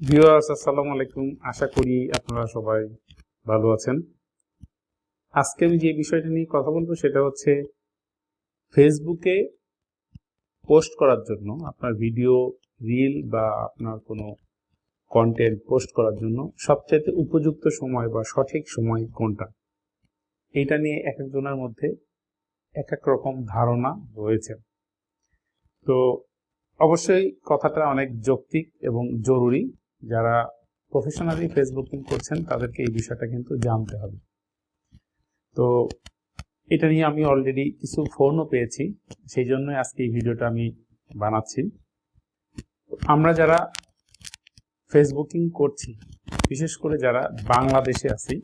Viewers আসসালামু আলাইকুম। আশা করি আপনারা সবাই ভালো আছেন। আজকে আমি যে বিষয়টা নিয়ে কথা বলব সেটা হচ্ছে ফেসবুকে পোস্ট করার জন্য, আপনার ভিডিও, রিল বা আপনার কোনো কন্টেন্ট পোস্ট করার জন্য সবচাইতে উপযুক্ত সময় বা সঠিক সময় কোনটা? এইটা নিয়ে এক একজনের মধ্যে এক এক রকম ধারণা রয়েছে। তো অবশ্যই কথাটা অনেক যৌক্তিক এবং জরুরি। যারা প্রফেশনালি ফেসবুকিং করছেন, তাদেরকে এই বিষয়টা কিন্তু জানতে হবে। তো এটা নিয়ে আমি অলরেডি কিছু ফোনও পেয়েছি, সেই জন্যই আজকে এই ভিডিওটা আমি বানাচ্ছি। আমরা যারা ফেসবুকিং করছি, বিশেষ করে যারা বাংলাদেশে আছি,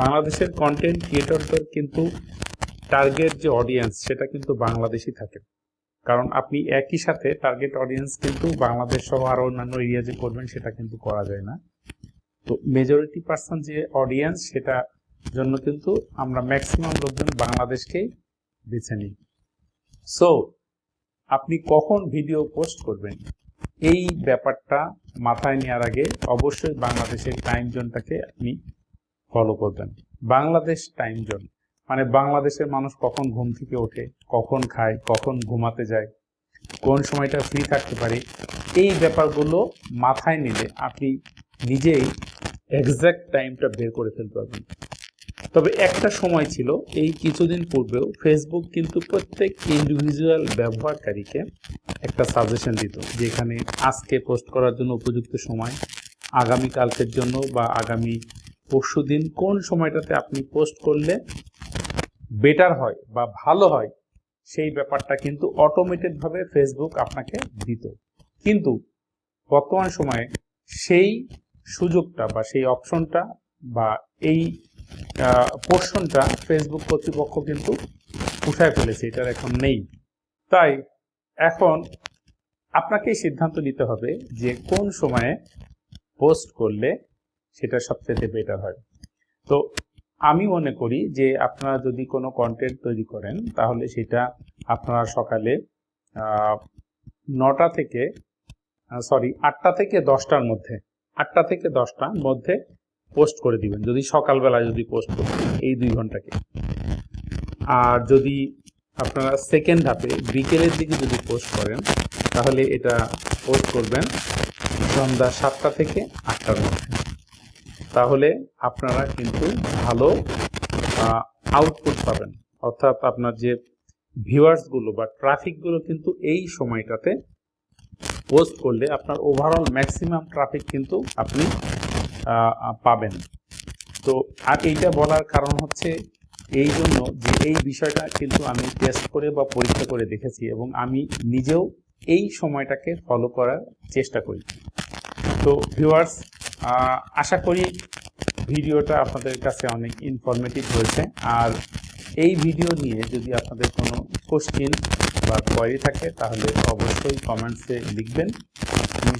বাংলাদেশের কন্টেন্ট ক্রিয়েটরদের কিন্তু টার্গেট যে অডিয়েন্স সেটা কিন্তু বাংলাদেশি থাকে। কারণ আপনি একই সাথে টার্গেট অডিয়েন্স কিন্তু বাংলাদেশ সহ আরও অন্যান্য এরিয়া যে করবেন সেটা কিন্তু করা যায় না। তো মেজরিটি পার্সন যে অডিয়েন্স সেটা জন্য কিন্তু আমরা ম্যাক্সিমাম লোকজন বাংলাদেশকেই বেছে নিই। সো আপনি কখন ভিডিও পোস্ট করবেন? এই ব্যাপারটা মাথায় নেওয়ার আগে অবশ্যই বাংলাদেশের টাইম জোনটাকে আপনি ফলো করবেন। বাংলাদেশ টাইম জোন মানে বাংলাদেশের মানুষ কখন ঘুম থেকে ওঠে, কখন খায়, কখন ঘুমাতে যায়, কোন সময়টা ফ্রি থাকতে পারে, এই ব্যাপারগুলো মাথায় নিলে আপনি নিজেই এক্সাক্ট টাইমটা বের করে ফেলতে পারবেন। তবে একটা সময় ছিল, এই কিছুদিন পূর্বেও ফেসবুক কিন্তু প্রত্যেক ইন্ডিভিজুয়াল ব্যবহারকারীকে একটা সাজেশন দিত যেখানে আজকে পোস্ট করার জন্য উপযুক্ত সময়, আগামী কালকের জন্য বা আগামী পরশু দিন কোন সময়টাতে আপনি পোস্ট করলে বেটার হয় বা ভালো হয়, সেই ব্যাপারটা কিন্তু অটোমেটেড ভাবে ফেসবুক আপনাকে দিত। কিন্তু বর্তমান সময়ে সেই সুযোগটা বা সেই অপশনটা বা এই পোর্শনটা ফেসবুক কর্তৃপক্ষ কিন্তু উঠায় ফেলেছে, এটার এখন নেই। তাই এখন আপনাকেই সিদ্ধান্ত নিতে হবে যে কোন সময়ে পোস্ট করলে সেটা সবচেয়ে বেটার হয়। তো আমি মনে করি যে আপনারা যদি কোনো কন্টেন্ট তৈরি করেন, তাহলে সেটা আপনারা সকালে নটা থেকে সরি আটটা থেকে দশটার মধ্যে, আটটা থেকে দশটার মধ্যে পোস্ট করে দিবেন। যদি সকালবেলা যদি পোস্ট করেন, এই দুই ঘন্টাকে। আর যদি আপনারা সেকেন্ড হাফে বিকেলের দিকে যদি পোস্ট করেন, তাহলে এটা পোস্ট করবেন সন্ধ্যা সাতটা থেকে আটটার মধ্যে। তাহলে আপনারা কিন্তু ভালো আউটপুট পাবেন। অর্থাৎ আপনার যে ভিউয়ার্সগুলো বা ট্রাফিকগুলো কিন্তু এই সময়টাতে পোস্ট করলে আপনার ওভারঅল ম্যাক্সিমাম ট্রাফিক কিন্তু আপনি পাবেন। তো আর এইটা বলার কারণ হচ্ছে এই জন্য যে এই বিষয়টা কিন্তু আমি টেস্ট করে বা পরীক্ষা করে দেখেছি এবং আমি নিজেও এই সময়টাকে ফলো করার চেষ্টা করি। তো ভিউয়ার্স আশা করি ভিডিওটা আপনাদের কাছে অনেক ইনফরমেটিভ হয়েছে। আর এই ভিডিও নিয়ে যদি আপনাদের কোনো কোশ্চিন বা কোয়ারি থাকে, তাহলে অবশ্যই কমেন্টসে লিখবেন। আমি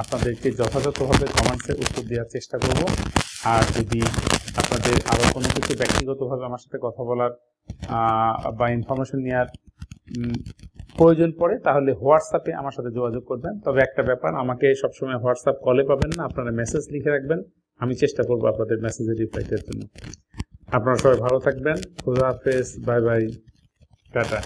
আপনাদেরকে যথাযথভাবে কমেন্টসে উত্তর দেওয়ার চেষ্টা করব। আর যদি আপনাদের আরও কোনো কিছু ব্যক্তিগতভাবে আমার সাথে কথা বলার বা ইনফরমেশন নেওয়ার প্রয়োজন পড়ে, তাহলে হোয়াটসঅ্যাপে আমার সাথে যোগাযোগ করবেন। তবে একটা ব্যাপার, আমাকে সবসময় হোয়াটসঅ্যাপ কলে পাবেন না, আপনারা মেসেজ লিখে রাখবেন। আমি চেষ্টা করব আপনাদের মেসেজের রিপ্লাই দেওয়ার জন্য আপনারা সবাই ভালো থাকবেন। খুদা হাফেজ, বাই বাই, টাটা।